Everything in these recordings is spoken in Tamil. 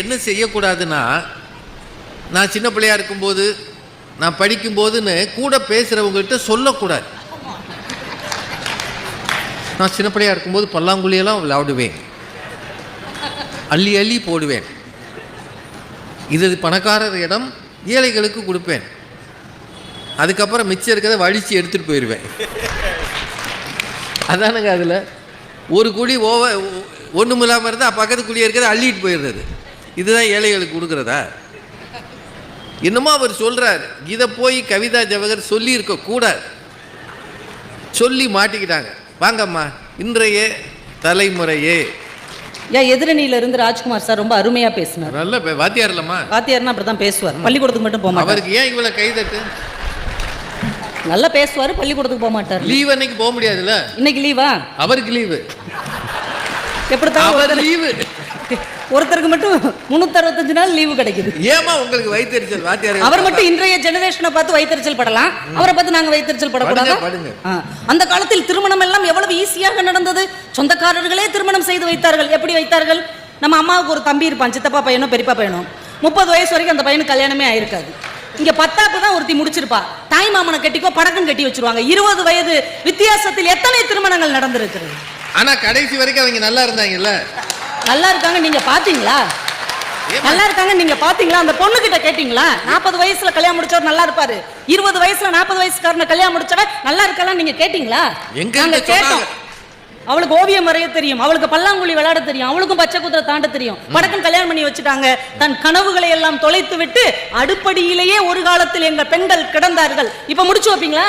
என்ன செய்யக்கூடாதுன்னா நான் சின்ன பிள்ளையா இருக்கும்போது நான் படிக்கும்போதுன்னு கூட பேசுகிறவங்ககிட்ட சொல்லக்கூடாது. நான் சின்ன பிள்ளையா இருக்கும்போது பல்லாங்குழியெல்லாம் விளையாடுவேன் அள்ளி அள்ளி போடுவேன். இது பணக்காரர் இடம் ஏழைகளுக்கு கொடுப்பேன். அதுக்கப்புறம் மிச்சம் இருக்கிறத வழித்து எடுத்துகிட்டு போயிடுவேன் அதானுங்க அதில். ஒரு குழி ஓவ ஒன்றும் இல்லாமல் இருந்தால் பக்கத்து குழி இருக்கிறத அள்ளிட்டு போயிடுறது. இதுதான் ஏழைகளுக்கு கொடுக்குறதா? என்னமோ அவர் சொல்கிறார் இதை போய் கவிதா ஜவஹர் சொல்லி கூடாது. சொல்லி மாட்டிக்கிட்டாங்க. வாங்கம்மா இன்றைய தலைமுறையே. ஏன் எதிரணியில இருந்து ராஜ்குமார் சார் ரொம்ப அருமையா பேசினார். நல்ல வாத்தியார் இல்லம்மா வாத்தியார்னா அப்படிதான் பேசுவார். பள்ளிக்கூடத்துக்கு மட்டும் போக மாட்டார். அவருக்கு ஏன் இவ்வளோ கைதட்டு நல்லா பேசுவார் பள்ளிக்கூடத்துக்கு போக மாட்டார். லீவ் அன்னைக்கு போக முடியாதுல்ல? இன்னைக்கு லீவா? அவருக்கு லீவு. அவர் ஒருத்தர் லீவு. ஒருத்தருக்கு மட்டும் முன்னூத்தி நாள் லீவு கிடைக்குது. ஏமா உங்களுக்கு வயிற்றுச்சல் வாத்தியார்? அவர் மட்டும் இன்றைய ஜெனரேஷனை பார்த்து வைத்தறிச்சல் படலாம். அவரை பார்த்து நாங்க வைத்தறிச்சல் படக்கூடாதா. அந்த காலத்தில் திருமணம் எல்லாம் எவ்வளவு ஈஸியாக நடந்தது? சொந்தக்காரர்களே திருமணம் செய்து வைத்தார்கள். எப்படி வைத்தார்கள்? நம்ம அம்மாவுக்கு ஒரு தம்பி இருப்பான் சித்தப்பா பையனோ பெரியப்பா பையனோ. முப்பது வயசு வரைக்கும் அந்த பையனுக்கு கல்யாணமே ஆயிருக்காது. இங்க பத்தாப்பு தான் ஒருத்தி முடிச்சிருப்பா. தாய் மாமனை கட்டிக்கோ படக்கம் கட்டி வச்சிருவாங்க. இருபது வயது வித்தியாசத்தில் எத்தனை திருமணங்கள் நடந்திருக்கிறது? ஆனா கடைசி வரைக்கும் அவங்க நல்லா இருந்தாங்கல்ல? நல்லா இருக்காங்க நீங்க பாத்தீங்களா? நல்லா இருக்காங்க நீங்க பாத்தீங்களா? அந்த பொண்ணு கிட்ட கேட்டீங்களா? நாற்பது வயசுல கல்யாணம் முடிச்சவர் நல்லா இருப்பாரு. இருபது வயசுல நாற்பது வயசுக்காரன கல்யாணம் முடிச்சவ நல்லா இருக்கலாம் நீங்க கேட்டீங்களா? எங்க கேட்டோம்? அவளுக்கு ஓவியம் வரைய தெரியும் அவளுக்கு பல்லாங்குழி விளையாட தெரியும் அவளுக்கும் பச்சை குதிரை தாண்ட தெரியும். படக்கம் கல்யாணம் பண்ணி வச்சுட்டாங்க. தன் கனவுகளை எல்லாம் தொலைத்து விட்டு அடுப்படியிலேயே ஒரு காலத்தில் எங்க பெண்கள் கிடந்தார்கள். இப்ப முடிச்சு வைப்பீங்களா?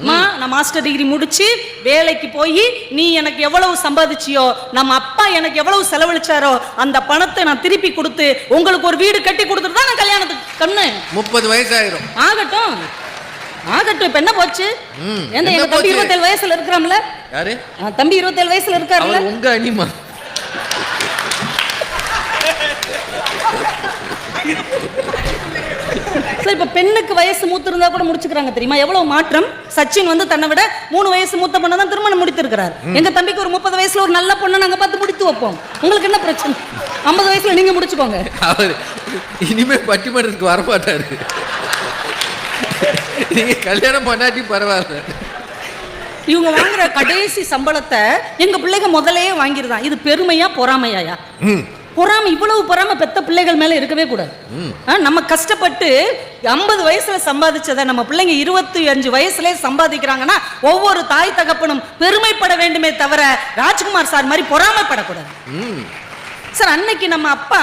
அம்மா நான் மாஸ்டர் டிகிரி முடிச்சு வேலைக்கு போய் நீ எனக்கு எவ்வளவு சம்பாதிச்சியோ நம்ம அப்பா எனக்கு எவ்வளவு செலவழிச்சாரோ அந்த பணத்தை நான் திருப்பி கொடுத்து உங்களுக்கு ஒரு வீடு கட்டி கொடுத்துட்டு தான் நான் கல்யாணத்துக்கு கண்ணு. முப்பது வயசாயிரும். ஆகட்டும். ஆகட்டும் இப்ப என்ன போச்சு? என்ன எங்க தம்பி? இருபத்தேழு வயசுல இருக்கிறாம்ல யாரு? தம்பி இருபத்தேழு வயசுல இருக்காருல்ல உங்க அனிமா. சார் இப்ப பெண்ணுக்கு வயசு மூத்து இருந்தா கூட முடிச்சுக்கிறாங்க தெரியுமா? எவ்வளவு மாற்றம்? சச்சின் வந்து தன்னை விட மூணு வயசு மூத்த பொண்ணை தான் திருமணம் முடித்திருக்கிறார். எங்க தம்பிக்கு ஒரு முப்பது வயசுல ஒரு நல்ல பொண்ணை நாங்க பார்த்து முடித்து வைப்போம். உங்களுக்கு என்ன பிரச்சனை? ஐம்பது வயசுல நீங்க முடிச்சுக்கோங்க. இனிமே பட்டிமன்றத்துக்கு வரமாட்டாரு. நீங்க கல்யாணம் பண்ணாட்டி பரவாயில்ல. இவங்க வாங்குற கடைசி சம்பளத்தை எங்க பிள்ளைங்க முதல்லயே வாங்கிருதான் இது பெருமையா பொறாமையாயா? பொறாமை இவ்வளவு பொறாமை பெத்த பிள்ளைகள் மேல இருக்கவே கூடாது. நம்ம கஷ்டப்பட்டு ஐம்பது வயசுல சம்பாதிச்சதை நம்ம பிள்ளைங்க இருபத்தி அஞ்சு வயசுலயே சம்பாதிக்கிறாங்கன்னா ஒவ்வொரு தாய் தகப்பனும் பெருமைப்பட வேண்டுமே தவிர ராஜ்குமார் சார் மாதிரி பொறாமைப்படக்கூடாது. சார் அன்னைக்கு நம்ம அப்பா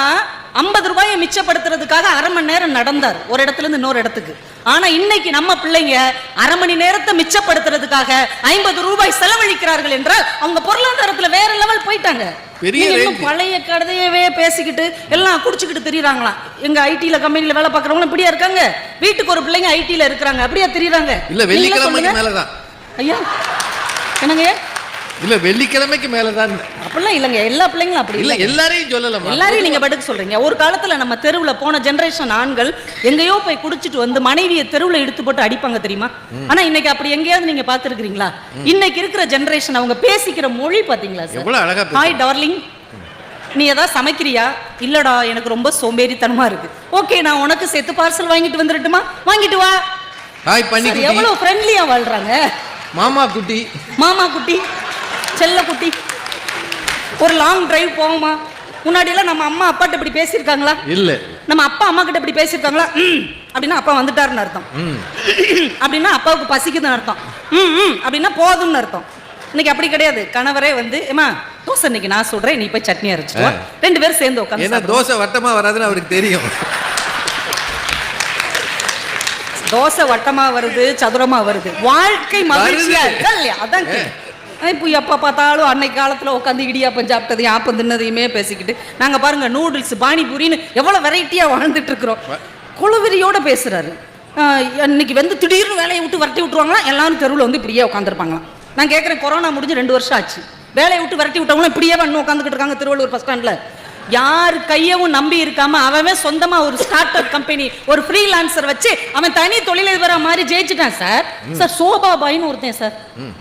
ஐம்பது ரூபாயை மிச்சப்படுத்துறதுக்காக அரை மணி நேரம் நடந்தார் ஒரு இடத்துல இருந்து இன்னொரு இடத்துக்கு. ஆனா இன்னைக்கு நம்ம பிள்ளைங்க அரை மணி நேரத்தை மிச்சப்படுத்துறதுக்காக ஐம்பது ரூபாய் செலவழிக்கிறார்கள் என்றால் அவங்க பொருளாதாரத்துல வேற லெவல் போயிட்டாங்க. பழைய கதையவே பேசிக்கிட்டு எல்லாம் குடிச்சுக்கிட்டு திரியறாங்களாம். எங்க ஐடில கம்பெனில வேலை பார்க்கறவங்க இப்படியா இருக்காங்க? வீட்டுக்கு ஒரு பிள்ளைங்க ஐடில இருக்கிறாங்க அப்படியா திரியறாங்க? இல்ல சொல்லுங்க. மேலதான். ஐயா என்னங்க? இல்ல வெள்ளிக்கிழமைக்கு மேலதான். அப்படிலாம் இல்லைங்க. எல்லா பிள்ளைங்களும் அப்படி இல்ல. எல்லாரையும் சொல்லலாமா எல்லாரையும் நீங்க படுக்க சொல்றீங்க. ஒரு காலத்துல நம்ம தெருவுல போன ஜெனரேஷன் ஆண்கள் எங்கேயோ போய் குடிச்சிட்டு வந்து மனைவியை தெருவுல இழுத்து போட்டு அடிப்பாங்க தெரியுமா? ஆனா இன்னைக்கு அப்படி எங்கேயாவது நீங்க பாத்துருக்கீங்களா இன்னைக்கு இருக்கிற ஜெனரேஷன் அவங்க பேசிக்கிற மொழி பாத்தீங்களா சார்? அழகா. ஹாய் டார்லிங் நீ ஏதாவது சமைக்கிறியா? இல்லடா எனக்கு ரொம்ப சோம்பேறித்தனமா இருக்கு. ஓகே நான் உனக்கு சேர்த்து பார்சல் வாங்கிட்டு வந்துடட்டுமா? வாங்கிட்டு வா. ஹாய் பண்ணி எவ்வளவு ஃப்ரெண்ட்லியா வாழ்றாங்க. மாமா குட்டி. மாமா குட்டி. செல்ல குட்டி. ஒரு லாங் டிரைவ் போவோமா முன்னாடியெல்லாம் நம்ம அம்மா அப்பாட்ட இப்படி பேசியிருக்காங்களா? இல்ல. நம்ம அப்பா அம்மா கிட்ட இப்படி பேசியிருக்காங்களா? அப்படின்னா அப்பா வந்துட்டாருன்னு அர்த்தம். அப்படின்னா அப்பாவுக்கு பசிக்குதுன்னு அர்த்தம். ம் அப்படின்னா போதும்னு அர்த்தம். இன்னைக்கு அப்படி கிடையாது. கணவரே வந்து ஏமா தோசை இன்னைக்கு நான் சொல்றேன் நீ போய் சட்னி அரைச்சிட்டு வா." ரெண்டு பேரும் சேர்ந்து ஏன்னா உட்காந்து தோசை வட்டமா வராதுன்னு அவருக்கு தெரியும். தோசை வட்டமா வருது சதுரமா வருது. வாழ்க்கை மகிழ்ச்சியா. இருக்கா இல்லையா? அதான். இப்போ எப்போ பார்த்தாலும் அன்னைக்கு காலத்தில் உட்காந்து இடியாப்பம் சாப்பிட்டதையும் ஆப்பம் தின்னதையுமே பேசிக்கிட்டு. நாங்கள் பாருங்க நூடுல்ஸ் பானிபூரின்னு எவ்வளோ வெரைட்டியாக வாழ்ந்துட்டு இருக்கிறோம். குழுவிரியோட ஆஹ் இன்னைக்கு வந்து திடீர்னு வேலையை விட்டு விரட்டி விட்டுருவாங்களா? எல்லாரும் தெருவில் வந்து இப்படியே உட்காந்துருப்பாங்களாம் நான் கேட்குறேன் கொரோனா முடிஞ்சு ரெண்டு வருஷம் ஆச்சு. வேலையை விட்டு விரட்டி விட்டவங்களும் இப்படியே வந்து உட்காந்துக்கிட்டு இருக்காங்க திருவள்ளூர் பஸ் ஸ்டாண்டில். யார் கையவும் நம்பி இருக்காம அவன் சொந்தமா ஒரு ஸ்டார்ட் அப் கம்பெனி ஒரு ஃப்ரீலான்சர் வச்சு அவன் தனி தொழிலதிபரா மாதிரி ஜெயிச்சிட்டான் சார் சார் சோபா பாய்னு ஒருத்தன் சார்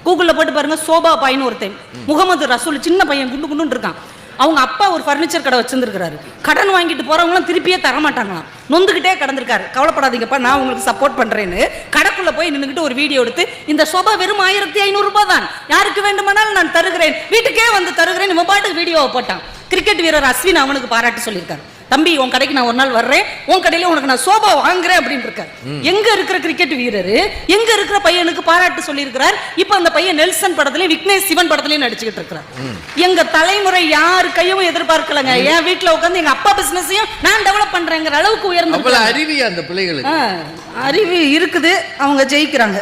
கூகுள்ல போட்டு பாருங்க சோபா பாய்னு ஒருத்தன் முகமது ரசூல் சின்ன பையன் குண்டு குண்டுன்னு இருக்கான். அவங்க அப்பா ஒரு ஃபர்னிச்சர் கடை வச்சிருந்துருக்காரு கடன் வாங்கிட்டு போறவங்களாம் திருப்பியே தர மாட்டாங்களாம் நொந்துகிட்டே கடந்திருக்காரு. கவலைப்படாதீங்கப்பா நான் உங்களுக்கு சப்போர்ட் பண்றேன்னு கடைக்குள்ள போய் நின்னுக்கிட்டு ஒரு வீடியோ எடுத்து இந்த சோபா வெறும் ஆயிரத்தி ஐநூறு ரூபாய் தான். யாருக்கு வேண்டுமானாலும் நான் தருகிறேன். வீட்டுக்கே வந்து தருகிறேன். நம்ம பாட்டுக்கு வீடியோவை போட்டான். கிரிக்கெட் வீரர் அஸ்வின் அவனுக்கு பாராட்டு சொல்லியிருக்காரு. தம்பி உன் கடைக்கு நான் ஒரு நாள் வர்றேன். உன் கடையில உனக்கு நான் சோபா வாங்குறேன் அப்படின்னு இருக்காரு. எங்க இருக்கிற கிரிக்கெட் வீரர் எங்க இருக்கிற பையனுக்கு பாராட்டு சொல்லியிருக்கிறார். இப்போ அந்த பையன் நெல்சன் படத்துலயும் விக்னேஷ் சிவன் படத்துலயும் நடிச்சுக்கிட்டு இருக்கிறார். எங்க தலைமுறை யார் கையும் எதிர்பார்க்கலங்க. என் வீட்டுல உட்காந்து எங்க அப்பா பிசினஸையும் நான் டெவலப் பண்றேங்கிற அளவுக்கு உயர்ந்து அறிவியா அந்த பிள்ளைகளுக்கு? அறிவு இருக்குது. அவங்க ஜெயிக்கிறாங்க.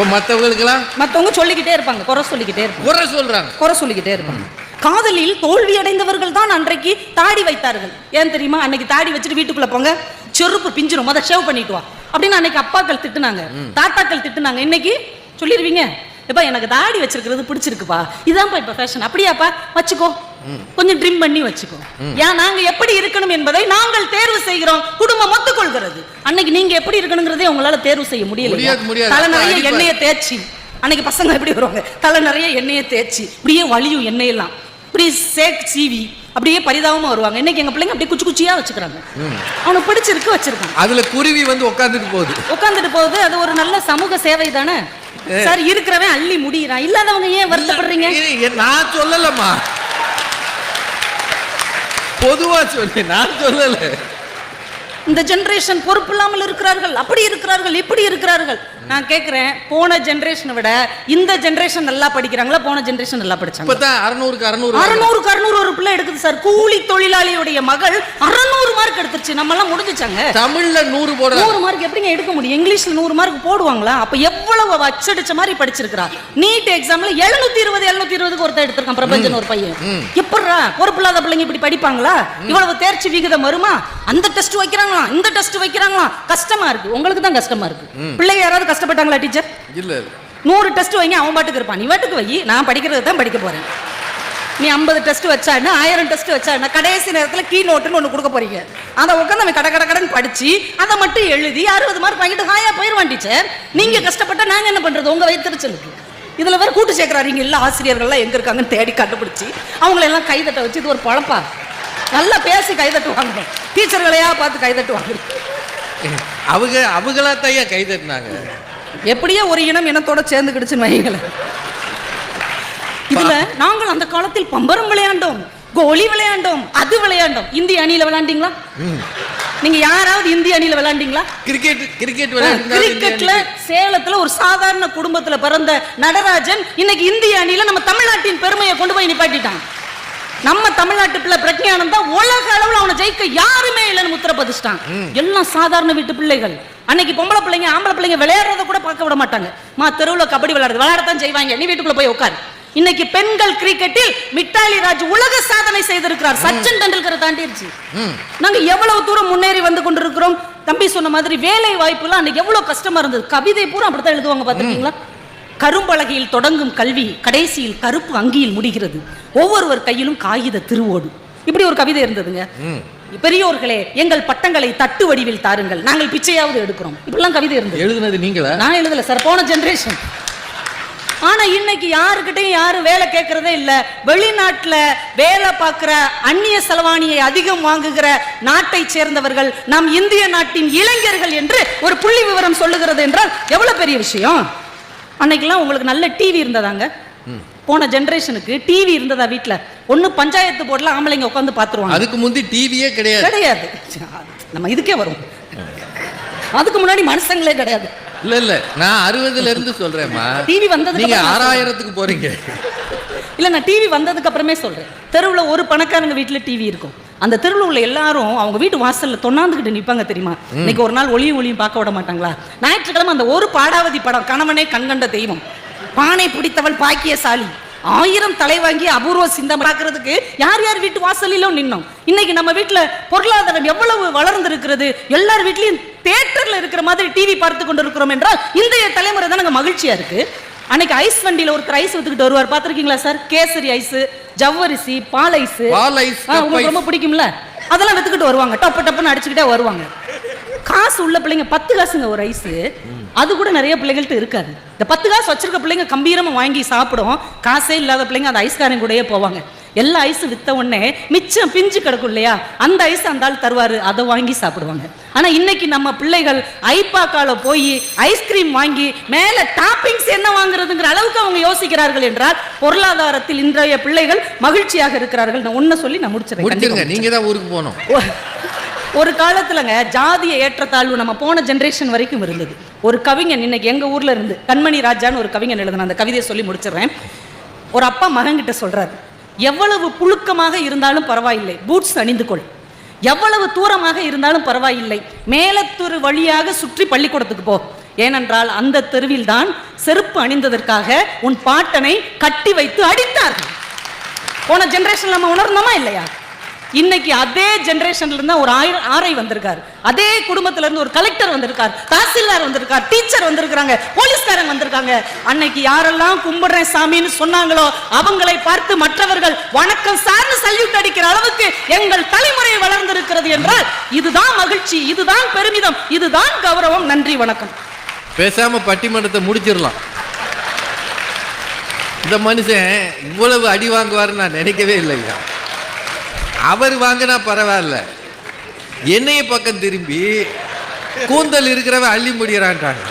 இப்போ மற்றவங்களுக்கெல்லாம் மத்தவங்க சொல்லிக்கிட்டே இருப்பாங்க குறை சொல்லிக்கிட்டே இருப்பாங்க. குறை சொல்றாங்க. குறை சொல்லிக்கிட்டே இருப்பாங்க. காதலில் தோல்வி அடைந்தவர்கள் தான் அன்றைக்கு தாடி வைத்தார்கள். ஏன் தெரியுமா? அன்னைக்கு தாடி வச்சுட்டு வீட்டுக்குள்ள போங்க செருப்பு பிஞ்சிரும் முத ஷேவ் பண்ணிட்டு வா. அப்படின்னு அன்னைக்கு அப்பாக்கள் திட்டுனாங்க. தாத்தாக்கள் திட்டுனாங்க. இன்னைக்கு சொல்லிடுவீங்க எப்பா எனக்கு தாடி வச்சிருக்கிறது பிடிச்சிருக்குப்பா. இதான்ப்பா இப்ப ஃபேஷன் அப்படியாப்பா? வச்சுக்கோ. கொஞ்சம் ட்ரிம் பண்ணி வச்சுக்கோ. ஏன் நாங்க எப்படி இருக்கணும் என்பதை நாங்கள் தேர்வு செய்கிறோம். குடும்பம் ஒத்துக்கொள்கிறது. அன்னைக்கு நீங்க எப்படி இருக்கணுங்கிறதே உங்களால தேர்வு செய்ய முடியல. தலை நிறைய. எண்ணெயை தேய்ச்சி. அன்னைக்கு பசங்க எப்படி வருவாங்க? தலை நிறைய எண்ணெயை தேய்ச்சி. இப்படியே வலியும் எண்ணெயெல்லாம். இப்படி சேக் சீவி அப்படியே பரிதாபமா வருவாங்க. இன்னைக்கு எங்க பிள்ளைங்க அப்படியே குச்சி குச்சியா வச்சுக்கிறாங்க. அவனுக்கு பிடிச்சிருக்கு வச்சிருக்கான். அதுல குருவி வந்து உட்காந்துட்டு போகுது. உட்காந்துட்டு போகுது. அது ஒரு நல்ல சமூக சேவை தானே? சார் இருக்கிறவன் அள்ளி முடியிறான். இல்லாதவங்க ஏன் வருத்தப்படுறீங்க? நான் சொல்லலம்மா. பொதுவா சொல்லி நான் சொல்லல. இந்த ஜெனரேஷன் பொறுப்பு இல்லாமல் இருக்கிறார்கள் அப்படி இருக்கிறார்கள் இப்படி இருக்கிறார்கள். நான் கேட்கிறேன் போன ஜெனரேஷனை விட இந்த ஜெனரேஷன் நல்லா படிக்கிறாங்களா போன ஜெனரேஷன் நல்லா படிச்சாங்க இப்பதான் அறுநூறுக்கு அறுநூறு அறுநூறுக்கு அறுநூறு ஒரு பிள்ளை எடுக்குது சார். கூலி தொழிலாளியுடைய மகள் அறுநூறு மார்க் எடுத்துருச்சு. நம்ம எல்லாம் முடிஞ்சுச்சாங்க? தமிழ்ல நூறு போட நூறு மார்க் எப்படிங்க எடுக்க முடியும்? இங்கிலீஷ்ல நூறு மார்க் போடுவாங்களா? அப்ப எவ்வளவு அச்சடிச்ச மாதிரி படிச்சிருக்கா நீட் எக்ஸாம்ல எழுநூத்தி இருபது எழுநூத்தி இருபதுக்கு ஒருத்தர் எடுத்திருக்கான் பிரபஞ்சன் ஒரு பையன். எப்படா பொறுப்பு இல்லாத பிள்ளைங்க இப்படி படிப்பாங்களா? இவ்வளவு தேர்ச்சி விகிதம் வருமா? அந்த டெஸ்ட் வைக்கிறாங்களா இந்த டெஸ்ட் வைக்கிறாங்களா கஷ்டமா இருக்கு. உங்களுக்கு தான் கஷ்டமா இருக்கு. பிள்ளைங்க யாராவது கஷ்டப்பட்டாங்களா டீச்சர்? இல்ல நூறு டெஸ்ட் வைங்க அவன் பாட்டுக்கு இருப்பான். நீ பாட்டுக்கு வை. நான் படிக்கிறது தான் படிக்க போறேன். நீ ஐம்பது டெஸ்ட் வச்சான்னா ஆயிரம் டெஸ்ட் வச்சான்னா கடைசி நேரத்தில் கீ நோட்டுன்னு ஒன்று கொடுக்க போறீங்க. அதை உட்காந்து அவன் கட கட கடன் படிச்சு அதை மட்டும் எழுதி அறுபது மார்க் வாங்கிட்டு ஹாயா போயிடுவான் டீச்சர். நீங்க கஷ்டப்பட்டா நாங்க என்ன பண்றது? உங்க வயிற்றுச்சலுக்கு இதுல வேற கூட்டு சேர்க்கிறாரு. இங்க எல்லா ஆசிரியர்கள்லாம் எங்க இருக்காங்கன்னு தேடி கண்டுபிடிச்சு அவங்கள எல்லாம் கைதட்ட வச்சு இது ஒரு பழப்பா? நல்லா பேசி கைதட்டு வாங்கணும் டீச்சர்களையா பார்த்து கைதட்டு வாங்கணும் அவங்க அவங்களா தையா கை தட்டினாங்க எப்படியோ ஒரு இனம் இனத்தோட சேர்ந்துக்கிடுச்சுன்னு வைங்களேன் இதுல நாங்கள் அந்த காலத்தில் பம்பரம் விளையாண்டோம் கோலி விளையாண்டோம் அது விளையாண்டோம். இந்திய அணியில விளையாண்டீங்களா? நீங்க யாராவது இந்திய அணியில விளையாண்டீங்களா? கிரிக்கெட் கிரிக்கெட் கிரிக்கெட்ல சேலத்துல ஒரு சாதாரண குடும்பத்துல பிறந்த நடராஜன் இன்னைக்கு இந்திய அணியில நம்ம தமிழ்நாட்டின் பெருமையை கொண்டு போய் நிப்பாட்டிட்டான். நம்ம தமிழ்நாட்டு பிள்ளை பிரக்ஞானந்தா உலக அளவுல அவனை ஜெயிக்க யாருமே இல்லைன்னு முத்திர பதிச்சிட்டான். எல்லாம் சாதாரண வீட்டு பிள்ளைகள். அன்னைக்கு பொம்பளை பிள்ளைங்க ஆம்பளை பிள்ளைங்க விளையாடுறத கூட பார்க்க விட மாட்டாங்க. மா தெருவுல கபடி விளையாடுறது விளையாடத்தான் செய்வாங்க. நீ வீட்டுக்குள்ள போய் உட்காரு. இன்னைக்கு பெண்கள் கிரிக்கெட்டில் மிட்டாலி ராஜ் உலக சாதனை செய்திருக்கிறார். சச்சின் டெண்டுல்கரை தாண்டிருச்சு. நாங்க எவ்வளவு தூரம் முன்னேறி வந்து கொண்டிருக்கிறோம்? தம்பி சொன்ன மாதிரி வேலை வாய்ப்புலாம் அன்னைக்கு எவ்வளவு கஷ்டமா இருந்தது. கவிதை பூரா அப்படித்தான் எழுதுவாங்க பாத்திருக்கீங்களா கரும்பலகையில் தொடங்கும் கல்வி கடைசியில் கருப்பு அங்கியில் முடிகிறது. ஒவ்வொருவர் கையிலும் காகித திருவோடு. இப்படி ஒரு கவிதை இருந்ததுங்க. பெரியோர்களே எங்கள் பட்டங்களை தட்டு வடிவில் தாருங்கள். நாங்கள் பிச்சையாவது எடுக்கிறோம். இப்படிலாம் கவிதை இருந்தது. எழுதுனது நீங்களா? நான் எழுதல சார் போன ஜெனரேஷன் ஆனா இன்னைக்கு யாருக்கிட்டையும் யாரும் வேலை கேட்கறதே இல்ல. வெளிநாட்டுல வேலை பார்க்கிற அந்நிய செலவாணியை அதிகம் வாங்குகிற நாட்டை சேர்ந்தவர்கள் நம் இந்திய நாட்டின் இளைஞர்கள் என்று ஒரு புள்ளி விவரம் சொல்லுகிறது என்றால் எவ்வளவு பெரிய விஷயம்? அன்னைக்கெல்லாம் உங்களுக்கு நல்ல டிவி இருந்ததாங்க. போன ஜெனரேஷனுக்கு டிவி இருந்ததா வீட்ல? ஒண்ணு பஞ்சாயத்து போர்டுல ஆம்பளைங்க உட்காந்து பாத்துருவாங்க அதுக்கு முந்தி டிவியே கிடையாது. கிடையாது. நம்ம இதுக்கே வரும் அதுக்கு முன்னாடி மனுஷங்களே கிடையாது. இல்ல இல்ல. நான் அறுபதுல இருந்து சொல்றேன்மா டிவி வந்ததுக்கு நீங்க ஆறாயிரத்துக்கு போறீங்க. இல்ல நான் டிவி வந்ததுக்கு அப்புறமே சொல்றேன். தெருவுல ஒரு பணக்காரங்க வீட்டுல டிவி இருக்கும். அந்த தெருவுல உள்ள எல்லாரும் அவங்க வீட்டு வாசல்ல தொண்ணாந்துக்கிட்டு நிப்பாங்க தெரியுமா? இன்னைக்கு ஒரு நாள் ஒளியும் ஒளியும் பார்க்க விட மாட்டாங்களா? ஞாயிற்றுக்கிழமை அந்த ஒரு பாடாவதி படம் கணவனே கண்கண்ட தெய்வம். பானை பிடித்தவள் பாக்கியசாலி. ஆயிரம் தலை வாங்கி அபூர்வ சிந்தம் பார்க்கறதுக்கு யார் யார் வீட்டு வாசலிலும் நின்னோம். இன்னைக்கு நம்ம வீட்டுல பொருளாதாரம் எவ்வளவு வளர்ந்திருக்கிறது எல்லார் வீட்லயும் தியேட்டர்ல இருக்கிற மாதிரி டிவி பார்த்து கொண்டிருக்கிறோம் என்றால் இன்றைய தலைமுறை தான் நாங்க மகிழ்ச்சியா இருக்கு. அன்னைக்கு ஐஸ் வண்டியில ஒருத்தர் ஐஸ் வித்துக்கிட்டு வருவார். பாத்திருக்கீங்களா சார்? கேசரி ஐஸ் ஜவ்வரிசி பால் ஐஸ் உங்களுக்கு. ரொம்ப பிடிக்கும்ல? அதெல்லாம் வித்துக்கிட்டு வருவாங்க. டப்பு டப்புன்னு அடிச்சுக்கிட்டே வருவாங்க. காசு உள்ள பிள்ளைங்க பத்து காசுங்க ஒரு ஐஸு அது கூட நிறைய பிள்ளைகள்ட்ட இருக்காது. இந்த பத்து காசு வச்சிருக்க பிள்ளைங்க கம்பீரமா வாங்கி சாப்பிடும். காசே இல்லாத பிள்ளைங்க அந்த ஐஸ்காரன் கூடயே போவாங்க. எல்லா ஐஸும் வித்த உடனே மிச்சம் பிஞ்சு கிடக்கும் இல்லையா? அந்த ஐஸ் அந்த ஆள் தருவாரு. அதை வாங்கி சாப்பிடுவாங்க. ஆனா இன்னைக்கு நம்ம பிள்ளைகள் ஐப்பாக்கால போய் ஐஸ்கிரீம் வாங்கி மேல டாப்பிங்ஸ் என்ன வாங்குறதுங்கிற அளவுக்கு அவங்க யோசிக்கிறார்கள் என்றால் பொருளாதாரத்தில் இன்றைய பிள்ளைகள் மகிழ்ச்சியாக இருக்கிறார்கள். நான் ஒன்ன சொல்லி நான் முடிச்சிடறேன். முடிச்சிருங்க. கண்டிப்பா நீங்க தான் ஊருக்கு போகணும். ஒரு காலத்துலங்க ஜாதிய ஏற்றத்தாழ்வு நம்ம போன ஜென்ரேஷன் வரைக்கும் இருந்தது. ஒரு கவிஞன் இன்னைக்கு எங்க ஊர்ல இருந்து கண்மணி ராஜான்னு ஒரு கவிஞன் எழுதின அந்த கவிதையை சொல்லி முடிச்சிடுறேன். ஒரு அப்பா மகன்கிட்ட சொல்றாரு எவ்வளவு புழுக்கமாக இருந்தாலும் பரவாயில்லை பூட்ஸ் அணிந்து கொள். எவ்வளவு தூரமாக இருந்தாலும் பரவாயில்லை மேலத்தொரு வழியாக சுற்றி பள்ளிக்கூடத்துக்கு போ. ஏனென்றால் அந்த தெருவில் தான் செருப்பு அணிந்ததற்காக உன் பாட்டனை கட்டி வைத்து அடித்தார்கள். போன ஜென்ரேஷன் நம்ம உணர்ந்தோமா இல்லையா? இன்னைக்கு அதே ஜெனரேஷன்ல இருந்து ஒரு ஆயிரம் ஆரை வந்திருக்காரு. அதே குடும்பத்துல இருந்து ஒரு கலெக்டர் வந்திருக்கார். தாசில்தார் வந்திருக்கார். டீச்சர் வந்திருக்காங்க போலீஸ்காரங்க வந்திருக்காங்க. அன்னைக்கு யாரெல்லாம் கும்பிடுறேன் சாமின்னு சொன்னாங்களோ அவங்களை பார்த்து மற்றவர்கள் வணக்கம் சார்ந்து சல்யூட் அடிக்கிற அளவுக்கு எங்கள் தலைமுறை வளர்ந்திருக்கிறது என்றால் இதுதான் மகிழ்ச்சி இதுதான் பெருமிதம் இதுதான் கௌரவம். நன்றி வணக்கம். பேசாம பட்டிமன்றத்தை முடிச்சிடலாம். இந்த மனுஷன் இவ்வளவு அடி வாங்குவாருன்னு நான் நினைக்கவே இல்லைங்க. அவர் வாங்கினா பரவாயில்ல. என்னைய பக்கம் திரும்பி கூந்தல் இருக்கிறவ அள்ளி முடியறான்ட்டாங்க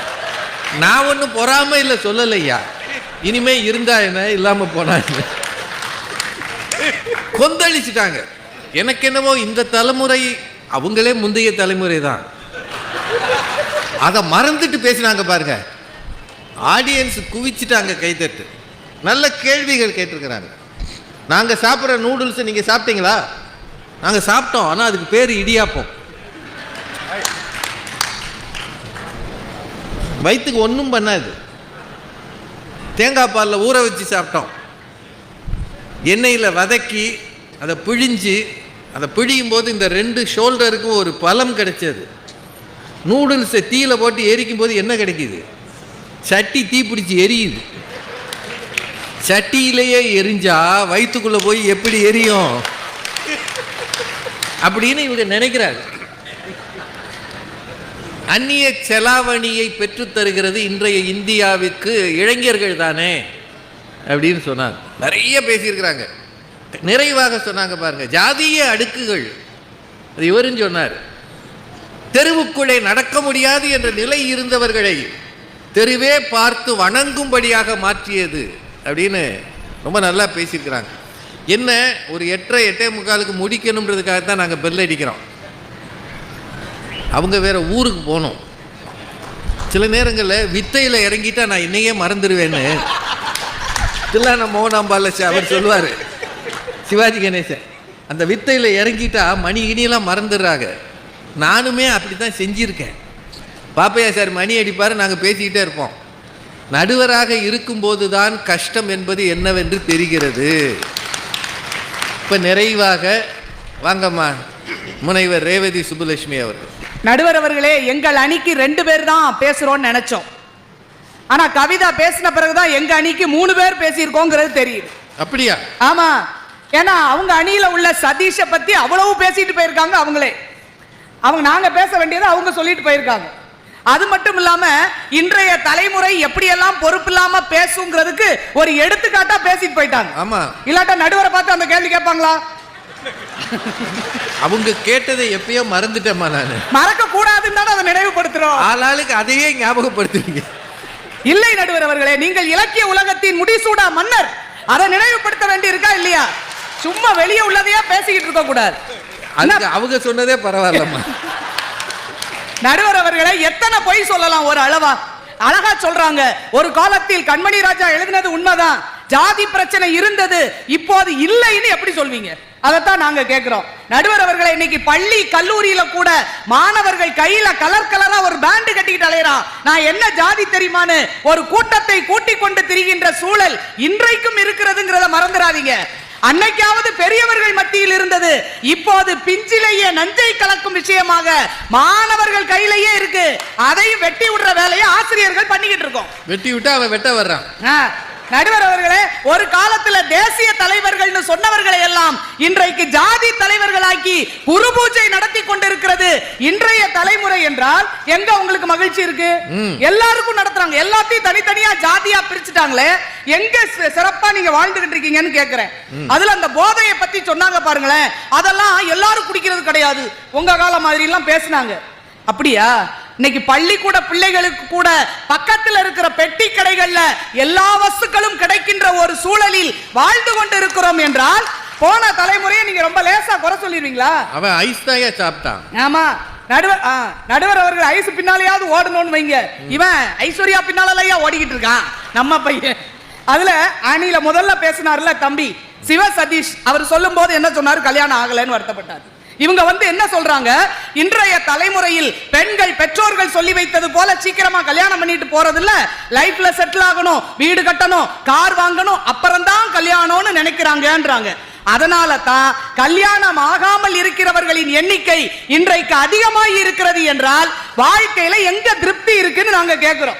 நான் ஒன்றும் பொறாம இல்லை சொல்லலையா? இனிமே இருந்தா என்ன? இல்லாம போனா என்ன? கொந்தளிச்சிட்டாங்க. எனக்கு என்னமோ இந்த தலைமுறை அவங்களே முந்தைய தலைமுறை தான். அதை மறந்துட்டு பேசினாங்க பாருங்க. ஆடியன்ஸ் குவிச்சிட்டாங்க கைத்தட்டு நல்ல கேள்விகள் கேட்டிருக்கிறாங்க. நாங்கள் சாப்பிட்ற நூடுல்ஸை நீங்கள் சாப்பிட்டீங்களா? நாங்கள் சாப்பிட்டோம் ஆனால் அதுக்கு பேர் இடியாப்பம். வயிற்றுக்கு ஒன்றும் பண்ணாது. தேங்காய் பாலில் ஊற வச்சு சாப்பிட்டோம். எண்ணெயில் வதக்கி அதை பிழிஞ்சு அதை பிழியும் போது இந்த ரெண்டு ஷோல்டருக்கும் ஒரு பலம் கிடைச்சது. நூடுல்ஸை தீயில் போட்டு எரிக்கும் போது என்ன கிடைக்கிது? சட்டி தீ பிடிச்சி எரியுது. சட்டியிலேயே எரிஞ்சா வயிற்றுக்குள்ளே போய் எப்படி எரியும்? அப்படின்னு இவங்க நினைக்கிறாங்க அந்நிய செலாவணியை பெற்றுத் தருகிறது இன்றைய இந்தியாவுக்கு இளைஞர்கள் தானே? அப்படின்னு சொன்னாங்க. நிறைய பேசியிருக்கிறாங்க. நிறைவாக சொன்னாங்க பாருங்க. ஜாதிய அடுக்குகள். அது இவரும் சொன்னார். தெருவுக்குள்ளே நடக்க முடியாது என்ற நிலை இருந்தவர்களை தெருவே பார்த்து வணங்கும்படியாக மாற்றியது அப்படின்னு ரொம்ப நல்லா பேசியிருக்கிறாங்க. என்ன ஒரு எட்டரை எட்டே முக்காலுக்கு முடிக்கணுன்றதுக்காக தான் நாங்கள் பெல் அடிக்கிறோம். அவங்க வேறு ஊருக்கு போகணும். சில நேரங்களில் வித்தையில் இறங்கிட்டா நான் இன்னையே மறந்துடுவேன்னு தில்லான மோகனாம்பால அவர் சொல்லுவார். சிவாஜி கணேசன் அந்த வித்தையில் இறங்கிட்டா மணி இனியெல்லாம் மறந்துடுறாங்க. நானுமே அப்படி தான் செஞ்சுருக்கேன். பாப்பையா சார் மணி அடிப்பார் நாங்கள் பேசிக்கிட்டே இருப்போம். நடுவராக இருக்கும்போது தான் கஷ்டம் என்பது என்னவென்று தெரிகிறது. இப்போ நிறைவாக வாங்கம்மா முனைவர் ரேவதி சுப்புலட்சுமி அவர்கள். நடுவர் அவர்களே எங்கள் அணிக்கு ரெண்டு பேர் தான் பேசுறோம்னு நினைச்சோம். ஆனா கவிதா பேசின பிறகுதான் எங்க அணிக்கு மூணு பேர் பேசியிருக்கோங்கிறது தெரியுது. அப்படியா? ஆமா. ஏன்னா அவங்க அணியில உள்ள சதீஷை பத்தி அவ்வளவு பேசிட்டு போயிருக்காங்க அவங்களே. அவங்க நாங்க பேச வேண்டியதை அவங்க சொல்லிட்டு போயிருக்காங்க. அது மட்டும் இல்லாம இன்றைய தலைமுறை எப்படியெல்லாம் பொறுப்பு இல்லாம பேசுங்கிறதுக்கு ஒரு எடுத்துக்காட்டா பேசிட்டு போயிட்டாங்க. ஆமா. இல்லாட்டா நடுவரை பார்த்து அந்த கேள்வி கேட்பாங்களா? அவங்க கேட்டதை எப்பயோ மறந்துட்டேம்மா நான். மறக்க கூடாதுன்னு தானே அதை நினைவுபடுத்துறோம். ஆளாளுக்கு அதையே ஞாபகப்படுத்துறீங்க இல்லை நடுவர் அவர்களே நீங்கள் இலக்கிய உலகத்தின் முடிசூடா மன்னர். அதை நினைவுபடுத்த வேண்டி இருக்கா இல்லையா? சும்மா வெளியே உள்ளதையா பேசிக்கிட்டு இருக்க கூடாது அவங்க சொன்னதே பரவாயில்லம்மா. நடுவர் அவர்களை எத்தனை பொய் சொல்லலாம் ஒரு அளவா? அழகா சொல்றாங்க. ஒரு காலத்தில் கண்மணி ராஜா எழுதினது உண்மைதான். ஜாதி பிரச்சனை இருந்தது இப்போது இல்லைன்னு எப்படி சொல்வீங்க? அதைத்தான் நாங்க கேக்குறோம். நடுவர் அவர்களை இன்னைக்கு பள்ளி கல்லூரியில கூட மாணவர்கள் கையில கலர் கலரா ஒரு பேண்ட் கட்டிக்கிட்டு அலையறான் நான் என்ன ஜாதி தெரியுமான்னு ஒரு கூட்டத்தை கூட்டிக் கொண்டு திரிகின்ற சூழல் இன்றைக்கும் இருக்கிறதுங்கிறத மறந்துடாதீங்க. அன்னைக்காவது பெரியவர்கள் மத்தியில் இருந்தது. இப்போது பிஞ்சிலேயே நஞ்சை கலக்கும் விஷயமாக மாணவர்கள் கையிலேயே இருக்கு. அதையும் வெட்டி விடுற வேலையை ஆசிரியர்கள் பண்ணிக்கிட்டு இருக்கோம். வெட்டி விட்டு அவன் வெட்ட வர்றான் நடுவர் அவர்களே ஒரு காலத்துல தேசிய தலைவர்கள்னு சொன்னவர்களை எல்லாம் இன்றைக்கு ஜாதி தலைவர்களாக்கி குரு பூஜை நடத்தி கொண்டிருக்கிறது. இன்றைய தலைமுறை என்றால் எங்க உங்களுக்கு மகிழ்ச்சி இருக்கு? எல்லாருக்கும் நடத்துறாங்க. எல்லாத்தையும் தனித்தனியா ஜாதியா பிரிச்சுட்டாங்களே எங்க சிறப்பா நீங்க வாழ்ந்துகிட்டு இருக்கீங்கன்னு கேக்குறேன். அதுல அந்த போதையை பத்தி சொன்னாங்க பாருங்களேன். அதெல்லாம் எல்லாரும் குடிக்கிறது கிடையாது. உங்க காலம் மாதிரி எல்லாம் பேசுனாங்க. அப்படியா? இன்னைக்கு பள்ளிக்கூட பிள்ளைகளுக்கு கூட பக்கத்துல இருக்கிற பெட்டி கடைகள்ல எல்லா வஸ்துக்களும் கிடைக்கின்ற ஒரு சூழலில் வாழ்ந்து கொண்டு இருக்கிறோம் என்றால் போன தலைமுறையை நீங்க ரொம்ப லேசா குறை சொல்லிடுவீங்களா? அவன் ஐஸ் தாயா சாப்பிட்டான். ஆமா. நடுவர் நடுவர் அவர்கள் ஐஸ் பின்னாலேயாவது ஓடணும்னு வைங்க. இவன் ஐஸ்வர்யா பின்னாலயா ஓடிக்கிட்டு இருக்கான். நம்ம பையன். அதுல அணில முதல்ல பேசினார்ல தம்பி சிவ சதீஷ். அவர் சொல்லும் போது என்ன சொன்னாரு? கல்யாணம் ஆகலைன்னு வருத்தப்பட்டார். இவங்க வந்து என்ன சொல்றாங்க? இன்றைய தலைமுறையில் பெண்கள் பெற்றோர்கள் சொல்லி வைத்தது போல சீக்கிரமா கல்யாணம் பண்ணிட்டு போறது இல்ல லைஃப்ல செட்டில் ஆகணும் வீடு கட்டணும் கார் வாங்கணும் அப்புறம் தான் கல்யாணம்னு நினைக்கிறாங்கன்றாங்க. அதனால தான் கல்யாணம் ஆகாமல் இருக்கிறவர்களின் எண்ணிக்கை இன்றைக்கு அதிகமாகி இருக்கிறது என்றால் வாழ்க்கையில எங்க திருப்தி இருக்குன்னு நாங்க கேக்குறோம்.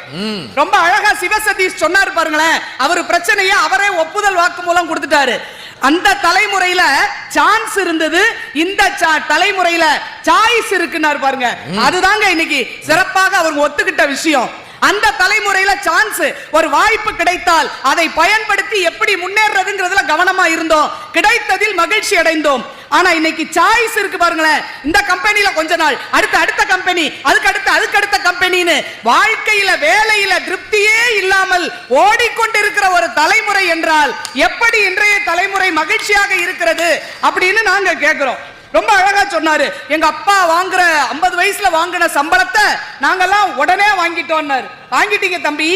ரொம்ப அழகா சிவசதீஷ் சொன்னார் பாருங்களேன். அவர் பிரச்சனையை அவரே ஒப்புதல் வாக்கு மூலம் கொடுத்துட்டாரு. அந்த தலைமுறையில சான்ஸ் இருந்தது. இந்த தலைமுறையில சாய்ஸ் இருக்குன்னாரு பாருங்க. அதுதாங்க இன்னைக்கு சிறப்பாக அவர் ஒத்துக்கிட்ட விஷயம். அந்த தலைமுறையில சான்ஸ் ஒரு வாய்ப்பு கிடைத்தால் அதை பயன்படுத்தி எப்படி முன்னேறதுங்கிறதுல கவனமா இருந்தோம். கிடைத்ததில் மகிழ்ச்சி அடைந்தோம். ஆனா இன்னைக்கு சாய்ஸ் இருக்கு பாருங்களேன். இந்த கம்பெனில கொஞ்ச நாள். அடுத்த அடுத்த கம்பெனி அதுக்கு அடுத்த அதுக்கு அடுத்த கம்பெனின்னு வாழ்க்கையில வேலையில திருப்தியே இல்லாமல் ஓடிக்கொண்டிருக்கிற ஒரு தலைமுறை என்றால் எப்படி இன்றைய தலைமுறை மகிழ்ச்சியாக இருக்கிறது அப்படின்னு நாங்க கேட்கிறோம் ரொம்ப அழகா சொன்னாரு. எங்க அப்பா வாங்குற 50 வயசுல வாங்கின சம்பளத்தை நாங்கெல்லாம் உடனே வாங்கிட்டோம்னாரு வாங்கிட்டீங்க தம்பி.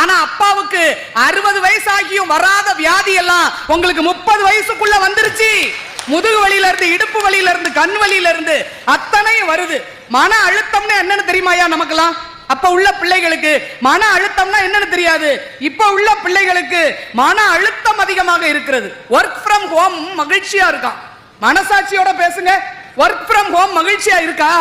ஆனா அப்பாவுக்கு அறுபது வயசு ஆகியும் வராத வியாதி எல்லாம் உங்களுக்கு முப்பது வயசுக்குள்ள வந்துருச்சு. முதுகு வலியில இருந்து இடுப்பு வலியில இருந்து கண் வலியில இருந்து அத்தனையும் வருது. மன அழுத்தம்னு என்னன்னு தெரியுமாயா நமக்கெல்லாம்? அப்ப உள்ள பிள்ளைகளுக்கு மன அழுத்தம்னா என்னன்னு தெரியாது. இப்ப உள்ள பிள்ளைகளுக்கு மன அழுத்தம் அதிகமாக இருக்கிறது. ஒர்க் ஃப்ரம் ஹோம் மகிழ்ச்சியா இருக்கான். மனசாட்சியோட பேசுங்க. ஒர்க் ஃப்ரம் ஹோம் மகிழ்ச்சியா இருக்கா?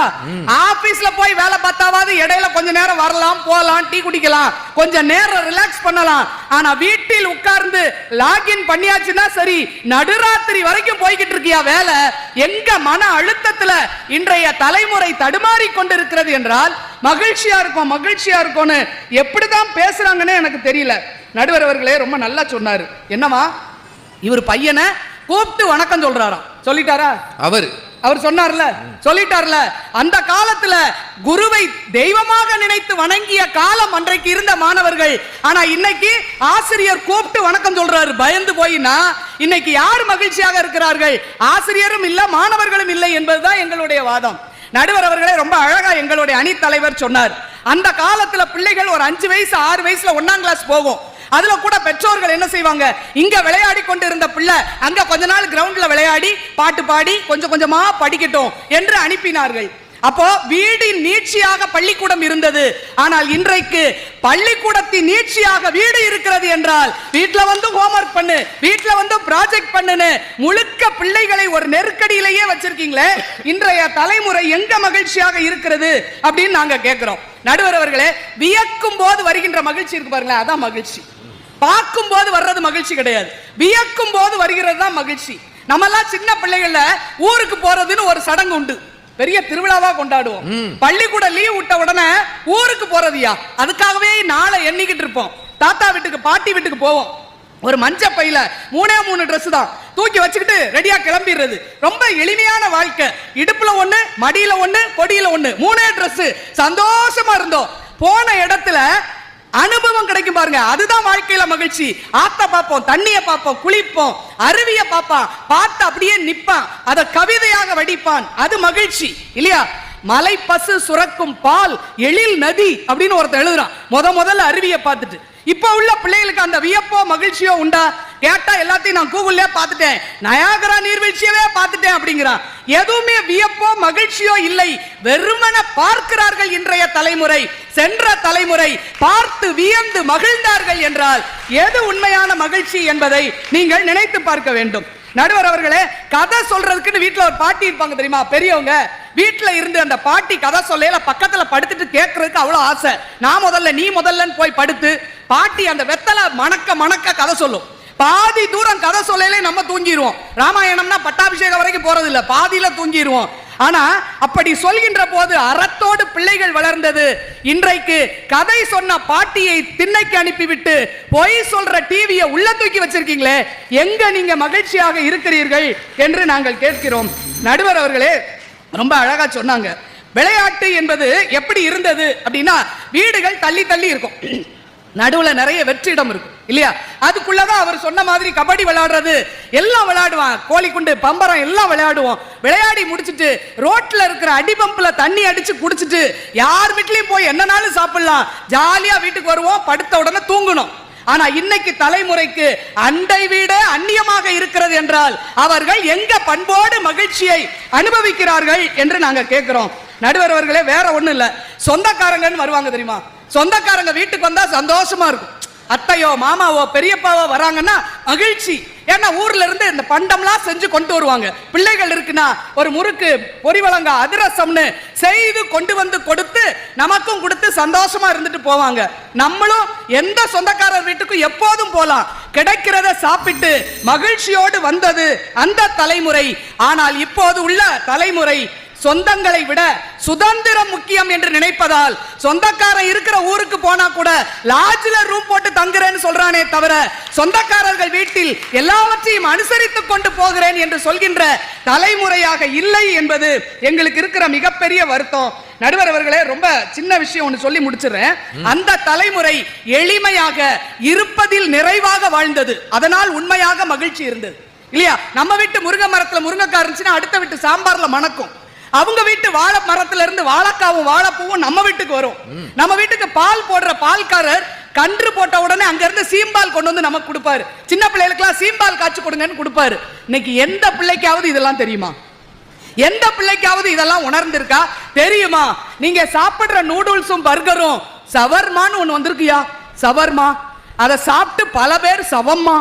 ஆபீஸ்ல போய் வேலை பார்த்தாவது இடையில கொஞ்ச நேரம் வரலாம் போலாம் டீ குடிக்கலாம். கொஞ்சம் நேரம் ரிலாக்ஸ் பண்ணலாம். ஆனா வீட்டில் உட்கார்ந்து லாகின் பண்ணியாச்சுன்னா சரி நடுராத்திரி வரைக்கும் போய்கிட்டு இருக்கியா வேலை? எங்க மன அழுத்தத்துல இன்றைய தலைமுறை தடுமாறி கொண்டிருக்கிறது என்றால் மகிழ்ச்சியா இருக்கும் மகிழ்ச்சியா இருக்கும்னு எப்படிதான் பேசுறாங்கன்னு எனக்கு தெரியல. நடுவர் அவர்களே ரொம்ப நல்லா சொன்னாரு. என்னவா? இவர் பையனை கூப்பிட்டு வணக்கம் சொல்றாராம் சொல்லிட்டாரா? அவர். அவர் சொன்னார்ல? சொல்லிட்டார்ல. அந்த காலத்துல குருவை தெய்வமாக நினைத்து வணங்கிய காலம் அன்றைக்கு இருந்த மாணவர்கள். ஆனா இன்னைக்கு ஆசிரியர் கூப்பிட்டு வணக்கம் சொல்றாரு. பயந்து போயினா இன்னைக்கு யார் மகிழ்ச்சியாக இருக்கிறார்கள்? ஆசிரியரும் இல்ல மாணவர்களும் இல்லை என்பதுதான் எங்களுடைய வாதம். நடுவர் அவர்களே ரொம்ப அழகா எங்களுடைய அணி தலைவர் சொன்னார். அந்த காலத்துல பிள்ளைகள் ஒரு அஞ்சு வயசு ஆறு வயசுல ஒன்னாம் கிளாஸ் போகும். அதுல கூட பெற்றோர்கள் என்ன செய்வாங்க? இங்க விளையாடி கொண்டு இருந்த பிள்ளை அங்க கொஞ்ச நாள் கிரவுண்ட்ல விளையாடி பாட்டு பாடி கொஞ்சம் கொஞ்சமா படிக்கட்டும் என்று அனுப்பினார்கள். அப்போ வீடின் நீட்சியாக பள்ளிக்கூடம் இருந்தது. ஆனால் இன்றைக்கு பள்ளிக்கூடத்தின் நீட்சியாக வீடு இருக்கிறது என்றால் வீட்ல வந்து ஹோம்ஒர்க் பண்ணு வீட்ல வந்து ப்ராஜெக்ட் பண்ணுன்னு முழுக்க பிள்ளைகளை ஒரு நெருக்கடியிலேயே வச்சிருக்கீங்களே? இன்றைய தலைமுறை எங்க மகிழ்ச்சியாக இருக்கிறது அப்படின்னு நாங்க கேட்கிறோம் நடுவர் அவர்களே வியக்கும் போது வருகின்ற மகிழ்ச்சி இருக்கு பாருங்களேன் அதான் மகிழ்ச்சி. பார்க்கும் போது வர்றது மகிழ்ச்சி கிடையாது. வியக்கும் போது வருகிறது தான் மகிழ்ச்சி. நம்மெல்லாம் சின்ன பிள்ளைகள்ல ஊருக்கு போறதுன்னு ஒரு சடங்கு உண்டு. பெரிய திருவிழாவா கொண்டாடுவோம். பள்ளிக்கூட லீவ் விட்ட உடனே ஊருக்கு போறதுயா? அதுக்காகவே நாளை எண்ணிக்கிட்டு இருப்போம். தாத்தா வீட்டுக்கு பாட்டி வீட்டுக்கு போவோம். ஒரு மஞ்ச பையில மூணே மூணு Dress தான். தூக்கி வச்சுக்கிட்டு ரெடியா கிளம்பிடுறது. ரொம்ப எளிமையான வாழ்க்கை. இடுப்புல ஒண்ணு மடியில ஒண்ணு கொடியில ஒண்ணு. மூணே Dress. சந்தோஷமா இருந்தோம். போன இடத்துல அனுபவம் கிடைக்கும் பாருங்க. அதுதான் வாழ்க்கையில மகிழ்ச்சி. ஆத்த பார்ப்போம் தண்ணிய பார்ப்போம் குளிப்போம் அருவிய பார்ப்பான். பார்த்து அப்படியே நிப்பான். அதை கவிதையாக வடிப்பான். அது மகிழ்ச்சி. இல்லையா? மலை பசு சுரக்கும் பால் எழில் நதி அப்படின்னு ஒருத்தன் எழுதுறான். முத முதல்ல அருவியை பார்த்துட்டு. இப்ப உள்ள பிள்ளைகளுக்கு அந்த வியப்போ மகிழ்ச்சியோ உண்டா? கேட்டா எல்லாத்தையும் நான் கூகுள்ல பார்த்துட்டேன். நயாகரா நீர்வீழ்ச்சியவே பார்த்துட்டேன் அப்படிங்கிறான் எதுவுமே வியப்போ மகிழ்ச்சியோ இல்லை. வெறுமன பார்க்கிறார்கள் இன்றைய தலைமுறை. சென்ற தலைமுறை பார்த்து வியந்து மகிழ்ந்தார்கள் என்றால் எது உண்மையான மகிழ்ச்சி என்பதை நீங்கள் நினைத்து பார்க்க வேண்டும். நடுவர் அவர்களே கதை சொல்றதுக்குன்னு வீட்டில் ஒரு பாட்டி இருப்பாங்க தெரியுமா? பெரியவங்க. வீட்டில் இருந்து அந்த பாட்டி கதை சொல்லையில பக்கத்துல படுத்துட்டு கேட்கறதுக்கு அவ்வளவு ஆசை. நான் முதல்ல நீ முதல்லன்னு போய் படுத்து பாட்டி அந்த வெத்தலை மணக்க மணக்க கதை சொல்லும். பாதி தூரம் கதை சொல்லலே நம்ம தூங்கிடுவோம் ராமாயணம்னா பட்டாபிஷேகம் வரைக்கும் போறது இல்லை பாதியில தூங்கிடுவோம் ஆனா அப்படி சொல்கின்ற போது அறத்தோடு பிள்ளைகள் வளர்ந்தது. இன்றைக்கு கதை சொன்ன பாட்டியை திண்ணைக்கு அனுப்பிவிட்டு பொய் சொல்ற டிவியை உள்ள தூக்கி வச்சிருக்கீங்களே எங்க நீங்க மகிழ்ச்சியாக இருக்கிறீர்கள் என்று நாங்கள் கேட்கிறோம். நடுவர் அவர்களே ரொம்ப அழகா சொன்னாங்க. விளையாட்டு என்பது எப்படி இருந்தது அப்படின்னா வீடுகள் தள்ளி தள்ளி இருக்கும். நடுவுல நிறைய வெற்றிடம் இருக்கும். இல்லையா? அதுக்குள்ளதான் அவர் சொன்ன மாதிரி கபடி விளையாடுறது. எல்லாம் விளையாடுவான். கோழிக்குண்டு பம்பரம் எல்லாம் விளையாடுவோம். விளையாடி முடிச்சிட்டு ரோட்ல இருக்கிற அடிபம்புல தண்ணி அடிச்சு குடிச்சிட்டு யார் வீட்லயும் போய் என்னனாலும் சாப்பிடலாம். ஜாலியா வீட்டுக்கு வருவோம். படுத்த உடனே தூங்கணும். ஆனா இன்னைக்கு தலைமுறைக்கு அண்டை வீட அந்நியமாக இருக்கிறது என்றால் அவர்கள் எங்க பண்போடு மகிழ்ச்சியை அனுபவிக்கிறார்கள் என்று நாங்க கேட்கிறோம் நடுவர் அவர்களே வேற ஒண்ணும் இல்ல. சொந்தக்காரங்கன்னு வருவாங்க தெரியுமா? சொந்தக்காரங்க வீட்டுக்கு வந்தா சந்தோஷமா இருக்கும். அத்தையோ மாமாவோ பெரியப்பாவோ வராங்கன்னா மகிழ்ச்சி. ஏன்னா ஊர்ல இருந்து இந்த பண்டம்லாம் செஞ்சு கொண்டு வருவாங்க. பிள்ளைகள் இருக்குன்னா ஒரு முறுக்கு பொரிவளங்கா அதிரசம்னு செய்து கொண்டு வந்து கொடுத்து நமக்கும் கொடுத்து சந்தோஷமா இருந்துட்டு போவாங்க. நம்மளும் எந்த சொந்தக்காரர் வீட்டுக்கும் எப்போதும் போலாம். கிடைக்கிறத சாப்பிட்டு மகிழ்ச்சியோடு வந்தது அந்த தலைமுறை. ஆனால் இப்போது உள்ள தலைமுறை சொந்தங்களை விட சுதந்திரம் முக்கியம் என்று நினைப்பதால் சொந்தக்காரன் இருக்கிற ஊருக்கு போனா கூட லாட்ஜ்ல ரூம் போட்டு தங்குறேன்னு சொல்றானே தவிர சொந்தக்காரர்கள் வீட்டில் எல்லாவற்றையும் அனுசரித்துக் கொண்டு போகிறேன் என்று சொல்கின்ற தலைமுறையாக இல்லை என்பது எங்களுக்கு இருக்கிற மிகப்பெரிய வருத்தம். நடுவர் அவர்களே ரொம்ப சின்ன விஷயம் ஒன்று சொல்லி முடிச்சிடுறேன். அந்த தலைமுறை எளிமையாக இருப்பதில் நிறைவாக வாழ்ந்தது. அதனால் உண்மையாக மகிழ்ச்சி இருந்தது. இல்லையா? நம்ம வீட்டு முருங்கை மரத்துல முருங்கைக்காய் இருந்துச்சுன்னா அடுத்த வீட்டு சாம்பார்ல மணக்கும். அவங்க வீட்டு வாழை மரத்துல இருந்து வாழைக்காவும் வாழைப்பூவும் நம்ம வீட்டுக்கு வரும். நம்ம வீட்டுக்கு பால் போடுற பால்காரர் கன்று போட்ட உடனே அங்க இருந்து சீம்பால் கொண்டு வந்து நமக்கு கொடுப்பாரு. சின்ன பிள்ளைகளுக்குலாம் சீம்பால் காய்ச்சி கொடுங்கன்னு கொடுப்பாரு. இன்னைக்கு எந்த பிள்ளைக்காவது இதெல்லாம் தெரியுமா? எந்த பிள்ளைக்காவது இதெல்லாம் உணர்ந்திருக்கா? தெரியுமா? நீங்க சாப்பிடுற நூடுல்ஸும் பர்கரும் சவர்மான்னு ஒண்ணு வந்திருக்குயா? சவர்மா. அதை சாப்பிட்டு பல பேர் சவம்மா.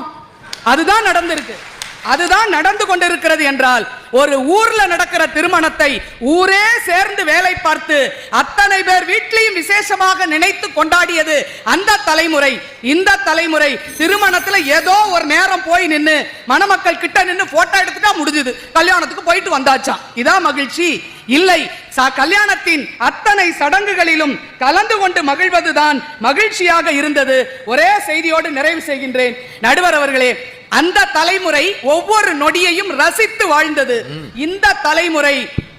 அதுதான் நடந்திருக்கு. அதுதான் நடந்து கொண்டிருக்கிறது என்றால் ஒரு ஊர்ல நடக்கிற திருமணத்தை ஊரே சேர்ந்து வேலை பார்த்து அத்தனை பேர் வீட்லையும் விசேஷமாக நினைத்து கொண்டாடியது அந்த தலைமுறை. இந்த தலைமுறை திருமணத்துல ஏதோ ஒரு நேரம் போய் நின்னு மணமக்கள் கிட்ட நின்னு போட்டோ எடுத்துட்டா முடிஞ்சது. கல்யாணத்துக்கு போயிட்டு வந்தாச்சான் இதான் மகிழ்ச்சி. இல்லை ச- கல்யாணத்தின் அத்தனை சடங்குகளிலும் கலந்து கொண்டு மகிழ்வதுதான் மகிழ்ச்சியாக இருந்தது. ஒரே செய்தியோடு நிறைவு செய்கின்றேன். நடுவர் அவர்களே அந்த தலைமுறை ஒவ்வொரு நொடியையும் ரசித்து வாழ்ந்தது. இந்த தலைமுறை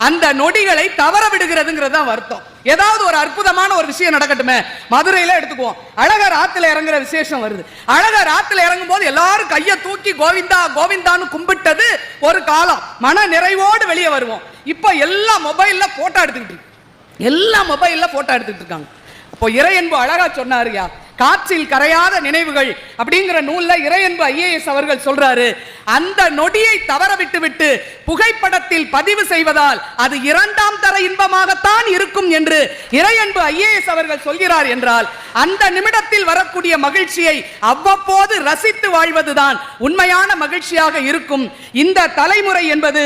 அந்த நொடிகளை தவற விடுகிறதுங்கிறது தான் வருத்தம். ஏதாவது ஒரு அற்புதமான ஒரு விஷயம் நடக்கட்டுமே மதுரையில எடுத்துக்குவோம். அழகர் ஆத்துல இறங்குற விசேஷம் வருது. அழகர் ஆத்துல இறங்கும் போது எல்லாரும் கையை தூக்கி கோவிந்தா கோவிந்தான்னு கும்பிட்டது ஒரு காலம். மன நிறைவோடு வெளியே வருவோம். இப்போ எல்லா மொபைல்ல போட்டோ எடுத்துக்கிட்டு எல்லா மொபைல்ல போட்டோ எடுத்துக்கிட்டு இருக்காங்க. அப்போ இறையன்பு அழகா சொன்னாருயா காற்றில் கரையாத நினைவுகள் அப்படிங்கிற நூல்ல இறையன்பு ஐஏஎஸ் அவர்கள் சொல்றாரு. அந்த நொடியை தவற விட்டுவிட்டு புகைப்படத்தில் பதிவு செய்வதால் அது இரண்டாம் தர இன்பமாகத்தான் இருக்கும் என்று இறையன்பு ஐஏஎஸ் அவர்கள் சொல்கிறார் என்றால் அந்த நிமிடத்தில் வரக்கூடிய மகிழ்ச்சியை அவ்வப்போது ரசித்து வாழ்வதுதான் உண்மையான மகிழ்ச்சியாக இருக்கும். இந்த தலைமுறை என்பது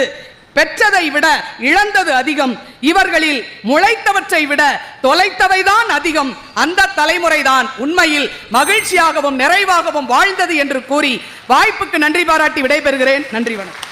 பெற்றதை விட இழந்தது அதிகம். இவர்களில் முளைத்தவற்றை விட தொலைத்தவைதான் அதிகம். அந்த தலைமுறைதான் உண்மையில் மகிழ்ச்சியாகவும் நிறைவாகவும் வாழ்ந்தது என்று கூறி வாய்ப்புக்கு நன்றி பாராட்டி விடைபெறுகிறேன். நன்றி வணக்கம்.